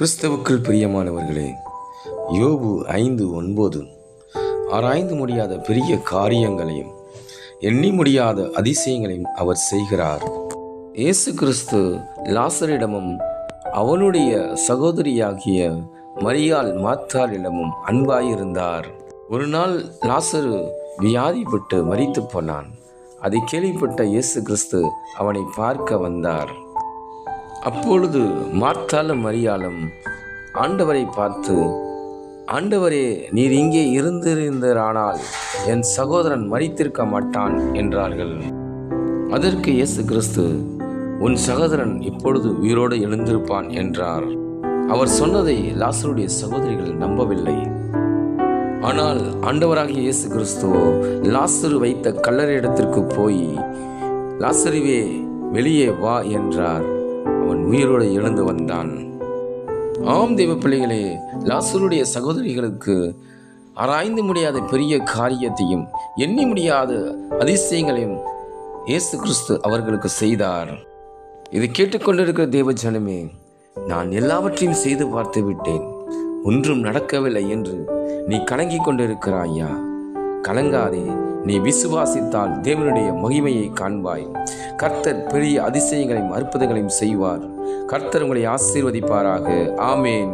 கிறிஸ்தவுக்குள் பிரியமானவர்களே யோபு ஐந்து ஒன்பது. ஆராய்ந்து முடியாத பெரிய காரியங்களையும் எண்ணி முடியாத அதிசயங்களையும் அவர் செய்கிறார். இயேசு கிறிஸ்து லாசரிடமும் அவனுடைய சகோதரியாகிய மரியால் மாத்தாரிடமும் அன்பாயிருந்தார். ஒரு நாள் லாசரு வியாதிப்பட்டு மறித்து போனான். அதை கேள்விப்பட்ட இயேசு கிறிஸ்து அவனை பார்க்க வந்தார். அப்பொழுது மார்த்தாலும் மரியாலும் ஆண்டவரை பார்த்து ஆண்டவரே நீர் இங்கே இருந்திருந்தானால் என் சகோதரன் மறித்திருக்க மாட்டான் என்றார்கள். அதற்கு இயேசு கிறிஸ்து உன் சகோதரன் இப்பொழுது உயிரோடு எழுந்திருப்பான் என்றார். அவர் சொன்னதை லாசருடைய சகோதரிகள் நம்பவில்லை. ஆனால் ஆண்டவராகிய இயேசு கிறிஸ்துவோ லாசரு வைத்த கல்லறை இடத்திற்கு போய் லாசருவே வெளியே வா என்றார். அவன் உயிரோடு எழுந்து வந்தான். ஆம் தெய்வ பிள்ளைகளே லாசருடைய சகோதரிகளுக்கு ஆராய்ந்து முடியாத பெரிய காரியத்தையும் எண்ணி முடியாத அதிசயங்களையும் இயேசு கிறிஸ்து அவர்களுக்கு செய்தார். இது கேட்டுக்கொண்டிருக்கிற தேவ ஜனமே நான் எல்லாவற்றையும் செய்து பார்த்து விட்டேன். ஒன்றும் நடக்கவில்லை என்று நீ கலங்கிக் கொண்டிருக்கிறாயா? கலங்காதே நீ விசுவாசித்தால் தேவனுடைய மகிமையை காண்பாய். கர்த்தர் பெரிய அதிசயங்களையும் அற்புதங்களையும் செய்வார். கர்த்தர் உங்களை ஆசீர்வதிப்பாராக. ஆமேன்.